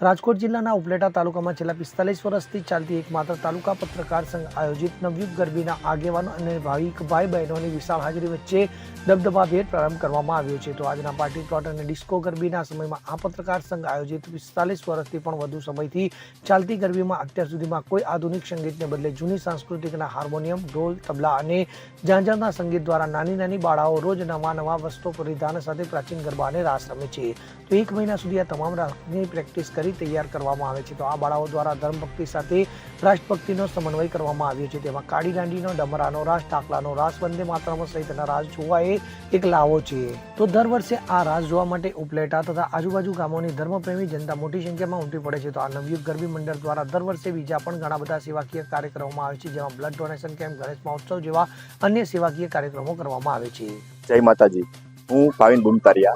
રાજકોટ જિલ્લાના ઉપલેટા તાલુકામાં છેલ્લા પિસ્તાલીસ વર્ષથી ચાલતી એકમાત્ર તાલુકા પત્રકાર સંઘ આયોજિત નવયુગ ગરબીના આગેવાનો અને ભાવિક ભાઈ બહેનોની વિશાળ હાજરી વચ્ચે દબદબાભેર પ્રારંભ કરવામાં આવ્યો છે. તો આજના પાર્ટી પ્લોટ અને ડિસ્કો ગરબીના સમયમાં આ પત્રકાર સંઘ આયોજિત પિસ્તાલીસ વર્ષથી પણ વધુ સમયથી ચાલતી ગરબીમાં અત્યાર સુધીમાં કોઈ આધુનિક સંગીતને બદલે જૂની સાંસ્કૃતિકના હાર્મોનિયમ, ઢોલ, તબલા અને ઝાંઝરના સંગીત દ્વારા નાની નાની બાળાઓ રોજ નવા નવા વસ્ત્રો પરિધાન સાથે પ્રાચીન ગરબાને રાસ રમે છે. તો એક મહિના સુધી આ તમામ રાસની પ્રેક્ટિસ કરી તૈયાર કરવામાં આવે છે. તો આ બાળાઓ દ્વારા ધર્મભક્તિ સાથે રાષ્ટ્રભક્તિનો સમન્વય કરવામાં આવ્યો છે. તેમાં કાળી દાંડીનો, ડમરાનો રાસ, ટાકલાનો રાસ, વંદે માતરમ સહિતના રાસ જોવા એ એક લાવો છે. તો દર વર્ષે આ રાસ જોવા માટે ઉપલેટા તથા આજુબાજુ ગામોની ધર્મપ્રેમી જનતા મોટી સંખ્યામાં ઉમટી પડે છે. તો આ નવયુગ ગરબી મંડળ દ્વારા દર વર્ષે બીજા પણ ઘણા બધા સેવાકીય કાર્યક્રમોમાં આવે છે. જેમાં બ્લડ ડોનેશન કેમ્પ ગણેશ મહોત્સવ જેવા અન્ય સેવાકીય કાર્યક્રમો કરવામાં આવે છે. જય માતાજી. હું ભાવિન બુમતારિયા,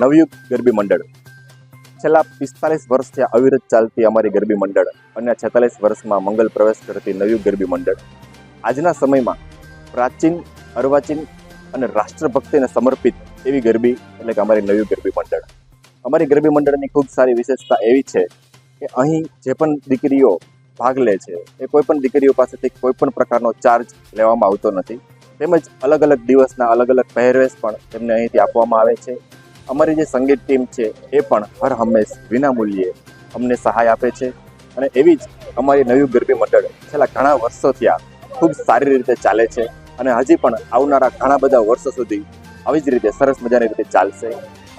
નવયુગ ગરબી મંડળ. છેલ્લા પિસ્તાલીસ વર્ષથી અવિરત ચાલતી અમારી ગરબી મંડળ અને છેતાલીસ વર્ષમાં મંગલ પ્રવેશ કરતી નવી ગરબી મંડળ. આજના સમયમાં પ્રાચીન, અર્વાચીન અને રાષ્ટ્રભક્તિને સમર્પિત એવી ગરબી એટલે કે અમારી નવી ગરબી મંડળ. અમારી ગરબી મંડળની ખૂબ સારી વિશેષતા એવી છે કે અહીં જે પણ દીકરીઓ ભાગ લે છે, એ કોઈ પણ દીકરીઓ પાસેથી કોઈ પણ પ્રકારનો ચાર્જ લેવામાં આવતો નથી. તેમજ અલગ અલગ દિવસના અલગ અલગ પહેરવેશ પણ તેમને અહીંથી આપવામાં આવે છે. અમારી જે સંગીત ટીમ છે, એ પણ હર હંમેશ વિનામૂલ્યે અમને સહાય આપે છે. અને એવી જ અમારી નવી ગરબી મંડળ છેલ્લા ઘણા વર્ષોથી આ ખૂબ સારી રીતે ચાલે છે. અને હજી પણ આવનારા ઘણા બધા વર્ષો સુધી આવી જ રીતે સરસ મજાની રીતે ચાલશે.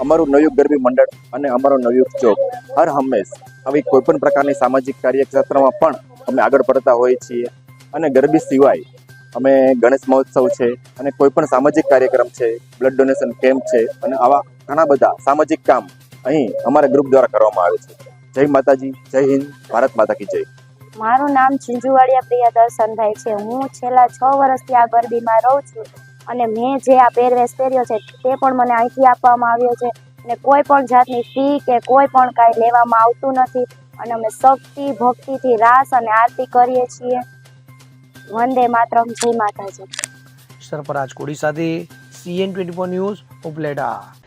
અમારું નવયુગ ગરબી મંડળ અને અમારો નવયુગ ચોક હર હંમેશ આવી કોઈપણ પ્રકારની સામાજિક કાર્યક્ષેત્રમાં પણ અમે આગળ પડતા હોઈએ છીએ. અને ગરબી સિવાય અમે ગણેશ મહોત્સવ છે અને કોઈ પણ સામાજિક કાર્યક્રમ છે, બ્લડ ડોનેશન કેમ્પ છે અને આવા ઘણા બધા સામાજિક કામ અહીં અમારા ગ્રુપ દ્વારા કરવામાં આવે છે. જય માતાજી જય હિન્દ ભારત માતા કી જય. મારું નામ ચિંજુવાડિયા પ્રિયા દર્શનભાઈ છે. હું છેલ્લા છ વર્ષથી આ ગરબીમાં રહું છું અને મેં જે આ પહેરવેશ પહેર્યો છે તે પણ મને અહીંથી આપવામાં આવ્યો છે અને કોઈ પણ જાતની ફી કે કોઈ પણ કાંઈ લેવામાં આવતું નથી અને અમે શક્તિ ભક્તિથી રાસ અને આરતી કરીએ છીએ. વંદે માતરમ જય માતાજી. સરફરાજ કોડી સાથે CN twenty four news Upleta.